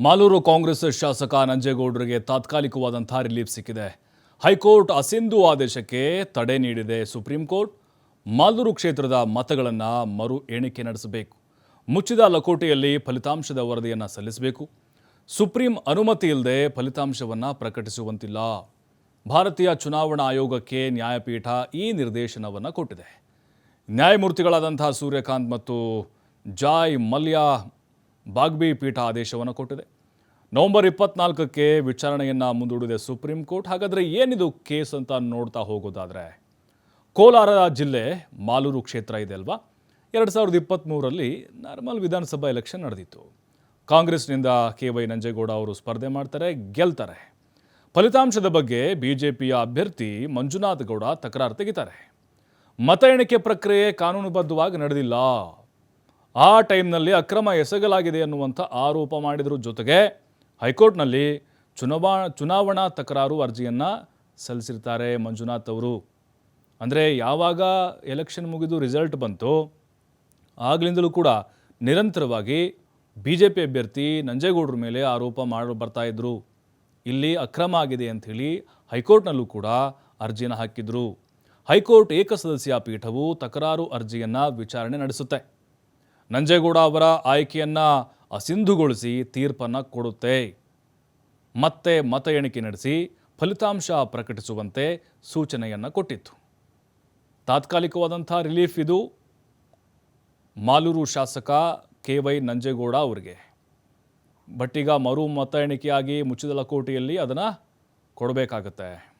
ಮಾಲೂರು ಕಾಂಗ್ರೆಸ್ ಶಾಸಕ ನಂಜೇಗೌಡರಿಗೆ ತಾತ್ಕಾಲಿಕವಾದಂಥ ರಿಲೀಫ್ ಸಿಕ್ಕಿದೆ. ಹೈಕೋರ್ಟ್ ಅಸಿಂಧು ಆದೇಶಕ್ಕೆ ತಡೆ ನೀಡಿದೆ ಸುಪ್ರೀಂ ಕೋರ್ಟ್. ಮಾಲೂರು ಕ್ಷೇತ್ರದ ಮತಗಳನ್ನು ಮರು ಎಣಿಕೆ ನಡೆಸಬೇಕು. ಮುಚ್ಚಿದ ಲಕೋಟೆಯಲ್ಲಿ ಫಲಿತಾಂಶದ ವರದಿಯನ್ನು ಸಲ್ಲಿಸಬೇಕು. ಸುಪ್ರೀಂ ಅನುಮತಿ ಇಲ್ಲದೆ ಫಲಿತಾಂಶವನ್ನು ಪ್ರಕಟಿಸುವಂತಿಲ್ಲ. ಭಾರತೀಯ ಚುನಾವಣಾ ಆಯೋಗಕ್ಕೆ ನ್ಯಾಯಪೀಠ ಈ ನಿರ್ದೇಶನವನ್ನು ಕೊಟ್ಟಿದೆ. ನ್ಯಾಯಮೂರ್ತಿಗಳಾದಂಥ ಸೂರ್ಯಕಾಂತ್ ಮತ್ತು ಜಾಯ್ ಮಲ್ಯ ಬಾಗ್ಬಿ ಪೀಠ ಆದೇಶವನ್ನು ಕೊಟ್ಟಿದೆ. ನವೆಂಬರ್ ಇಪ್ಪತ್ನಾಲ್ಕಕ್ಕೆ ವಿಚಾರಣೆಯನ್ನು ಮುಂದೂಡಿದೆ ಸುಪ್ರೀಂ ಕೋರ್ಟ್. ಹಾಗಾದರೆ ಏನಿದು ಕೇಸ್ ಅಂತ ನೋಡ್ತಾ ಹೋಗೋದಾದರೆ, ಕೋಲಾರ ಜಿಲ್ಲೆ ಮಾಲೂರು ಕ್ಷೇತ್ರ ಇದೆ ಅಲ್ವಾ? ಎರಡು ಸಾವಿರದ ಇಪ್ಪತ್ತ್ಮೂರರಲ್ಲಿ ನಾರ್ಮಲ್ ವಿಧಾನಸಭಾ ಎಲೆಕ್ಷನ್ ನಡೆದಿತ್ತು. ಕಾಂಗ್ರೆಸ್ನಿಂದ ಕೆ ವೈ ನಂಜೇಗೌಡ ಅವರು ಸ್ಪರ್ಧೆ ಮಾಡ್ತಾರೆ, ಗೆಲ್ತಾರೆ. ಫಲಿತಾಂಶದ ಬಗ್ಗೆ ಬಿ ಜೆ ಪಿಯ ಅಭ್ಯರ್ಥಿ ಮಂಜುನಾಥ್ ಗೌಡ ತಕರಾರು ತೆಗಿತಾರೆ. ಮತ ಎಣಿಕೆ ಪ್ರಕ್ರಿಯೆ ಕಾನೂನುಬದ್ಧವಾಗಿ ನಡೆದಿಲ್ಲ. ಆ ಟೈಮ್ನಲ್ಲಿ ಅಕ್ರಮ ಎಸಗಲಾಗಿದೆ ಅನ್ನುವಂಥ ಆರೋಪ ಮಾಡಿದ್ರ ಜೊತೆಗೆ ಹೈಕೋರ್ಟ್ನಲ್ಲಿ ಚುನಾವ ಚುನಾವಣಾ ತಕರಾರು ಅರ್ಜಿಯನ್ನು ಸಲ್ಲಿಸಿರ್ತಾರೆ ಮಂಜುನಾಥ್ ಅವರು. ಅಂದರೆ ಯಾವಾಗ ಎಲೆಕ್ಷನ್ ಮುಗಿದು ರಿಸಲ್ಟ್ ಬಂತು ಆಗಲಿಂದಲೂ ಕೂಡ ನಿರಂತರವಾಗಿ ಬಿ ಜೆ ಪಿ ಅಭ್ಯರ್ಥಿ ನಂಜೇಗೌಡರ ಮೇಲೆ ಆರೋಪ ಮಾಡಿ ಬರ್ತಾ ಇದ್ರು. ಇಲ್ಲಿ ಅಕ್ರಮ ಆಗಿದೆ ಅಂಥೇಳಿ ಹೈಕೋರ್ಟ್ನಲ್ಲೂ ಕೂಡ ಅರ್ಜಿಯನ್ನು ಹಾಕಿದ್ರು. ಹೈಕೋರ್ಟ್ ಏಕಸದಸ್ಯ ಪೀಠವು ತಕರಾರು ಅರ್ಜಿಯನ್ನು ವಿಚಾರಣೆ ನಡೆಸುತ್ತೆ. ನಂಜೇಗೌಡ ಅವರ ಆಯ್ಕೆಯನ್ನು ಅಸಿಂಧುಗೊಳಿಸಿ ತೀರ್ಪನ್ನು ಕೊಡುತ್ತೆ. ಮತ್ತೆ ಮತ ಎಣಿಕೆ ನಡೆಸಿ ಫಲಿತಾಂಶ ಪ್ರಕಟಿಸುವಂತೆ ಸೂಚನೆಯನ್ನು ಕೊಟ್ಟಿತ್ತು. ತಾತ್ಕಾಲಿಕವಾದಂಥ ರಿಲೀಫ್ ಇದು. ಮಾಲೂರು ಶಾಸಕ ಕೆ ವೈ ನಂಜೇಗೌಡ ಅವರಿಗೆ. ಬಟ್ ಈಗ ಮರು ಮತ ಎಣಿಕೆಯಾಗಿ ಮುಚ್ಚಿದ ಲಕೋಟೆಯಲ್ಲಿ ಅದನ್ನು ಕೊಡಬೇಕಾಗತ್ತೆ.